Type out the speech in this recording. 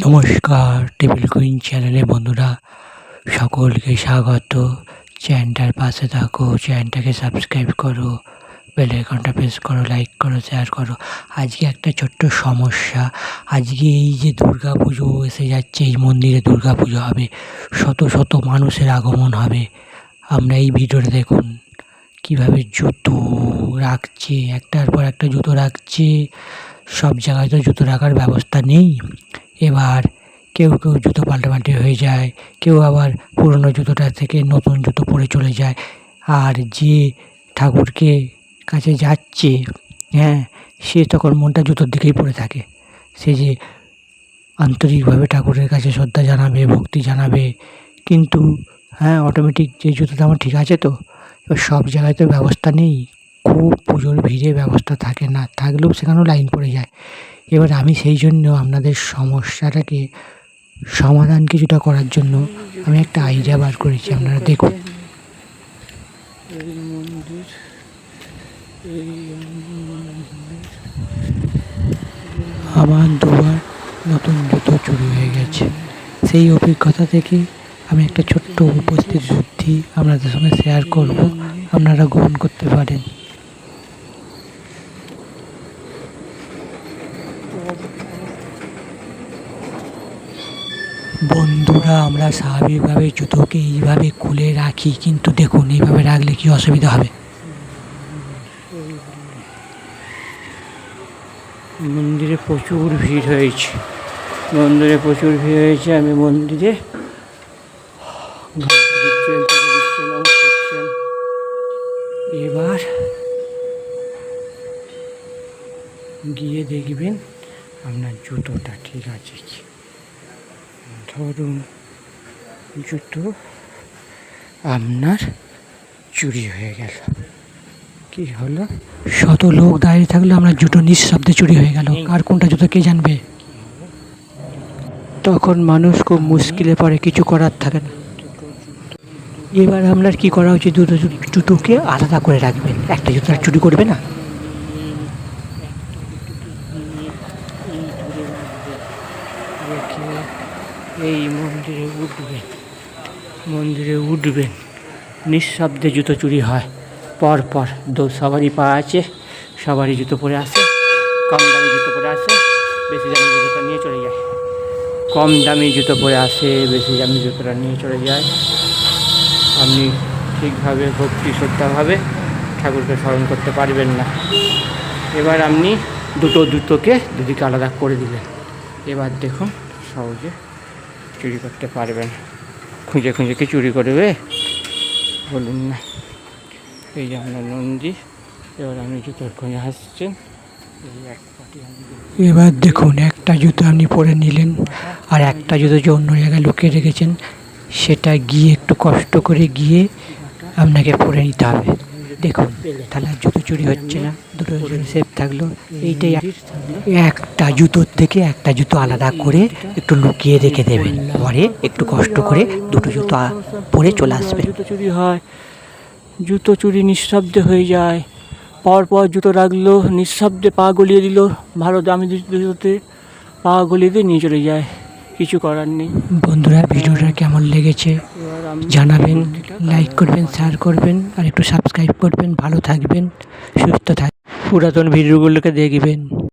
নমস্কার table queen চ্যানেলে বন্ধুরা, সকলকে স্বাগত। চ্যানেলটার পাশে থাকো চ্যানেলটাকে সাবস্ক্রাইব করো বেল আইকনটা প্রেস করো লাইক করো শেয়ার করো। আজকে একটা ছোট্ট সমস্যা। আজকে এই যে দুর্গা পুজো এসে যাচ্ছে, এই মন্দিরে দুর্গা পুজো হবে, শত শত মানুষের আগমন হবে। আমরা এই ভিডিওটা দেখুন, কীভাবে জুতো রাখছে, একটার পর একটা জুতো রাখছে, সব জায়গায় তো জুতো রাখার ব্যবস্থা নেই। এবার কেউ কেউ জুতো পাল্টাপাল্টি হয়ে যায়, কেউ আবার পুরনো জুতোটা থেকে নতুন জুতো পরে চলে যায়। আর যে ঠাকুরকে কাছে যাচ্ছে হ্যাঁ সে তখন মনটা জুতোর দিকেই পড়ে থাকে। সে যে আন্তরিকভাবে ঠাকুরের কাছে শ্রদ্ধা জানাবে, ভক্তি জানাবে, কিন্তু হ্যাঁ অটোমেটিক যে জুতোটা আমার ঠিক আছে তো, এবার সব জায়গায় তো ব্যবস্থা নেই। খুব পুজোর ভিড়ে ব্যবস্থা থাকে না, থাকলেও সেখানেও লাইন পড়ে যায়। এবার আমি সেই জন্য আপনাদের সমস্যাটাকে, সমাধান কিছুটা করার জন্য আমি একটা আইডিয়া বার করেছি, আপনারা দেখুন। আমার দুবার নতুন জুতো চুরি হয়ে গেছে। সেই অভিজ্ঞতা থেকে আমি একটা ছোট্ট উপস্থিত বুদ্ধি আপনাদের সঙ্গে শেয়ার করব। আপনারা গ্রহণ করতে পারেন। বন্ধুরা, আমরা স্বাভাবিকভাবে জুতোকে এইভাবে খুলে রাখি, কিন্তু দেখুন, এইভাবে রাখলে কি অসুবিধা হবে মন্দিরে প্রচুর ভিড় হয়েছে মন্দিরে প্রচুর ভিড় হয়েছে, আমি মন্দিরে। এবার গিয়ে দেখবেন আপনার জুতোটা ঠিক আছে কি ধরুন জুতো আপনার চুরি হয়ে গেল কি হলো শত লোক দাঁড়িয়ে থাকলে আমরা জুতো নিঃশব্দে চুরি হয়ে গেল আর কোনটা জুতো কে জানবে তখন মানুষ খুব মুশকিলে পড়ে কিছু করার থাকে না এবার আপনার কি করা উচিত দুটো জুতোকে আলাদা করে রাখবেন একটা জুতো আর চুরি করবে না এই মন্দিরে উঠবেন। মন্দিরে উঠবেন। নিঃশব্দে জুতো চুরি হয়। পর পর দো সবারই পা আছে। সবারই জুতো পরে আসে কম দামি জুতো পরে আসে বেশি দামি জুতোটা নিয়ে চলে যায়। কম দামি জুতো পরে আসে বেশি দামি জুতোটা নিয়ে চলে যায়। আপনি ঠিকভাবে ভক্তি শ্রদ্ধাভাবে ঠাকুরকে স্মরণ করতে পারবেন না। এবার আপনি দুটো জুতোকে দুদিকে আলাদা করে দিলেন। এবার দেখুন সহজে চুরি করতে পারবেন। খুঁজে খুঁজে কি চুরি করবে? বলুন না। এই যে আপনার নন্দী, এবার আপনি জুতোর খুঁজে আসছেন। এবার দেখুন, একটা জুতো আপনি পরে নিলেন, আর একটা জুতো যে অন্য জায়গায় লুকিয়ে রেখেছেন, সেটা গিয়ে একটু কষ্ট করে গিয়ে আপনাকে পরে নিতে হবে। দেখুন তাহলে জুতো চুরি হচ্ছে না দুটো সেফ থাকল। এইটাই একটা জুতোর থেকে একটা জুতো আলাদা করে একটু লুকিয়ে রেখে দেবেন। পরে একটু কষ্ট করে দুটো জুতো পরে চলে আসবে জুতো চুরি হয় জুতো চুরি নিঃশব্দে হয়ে যায়। পর পর জুতো রাখল নিঃশব্দে পা গলিয়ে দিল। ভালো দামি জুতোতে পা গলিয়ে দিয়ে নিয়ে চলে যায়। কিছু করার নেই। বন্ধুরা ভিডিওটা কেমন লেগেছে? জানাবেন লাইক করবেন শেয়ার করবেন, আর একটু সাবস্ক্রাইব করবেন, ভালো থাকবেন, সুস্থ থাকবেন পুরাতন ভিডিওগুলোকে দেখবেন।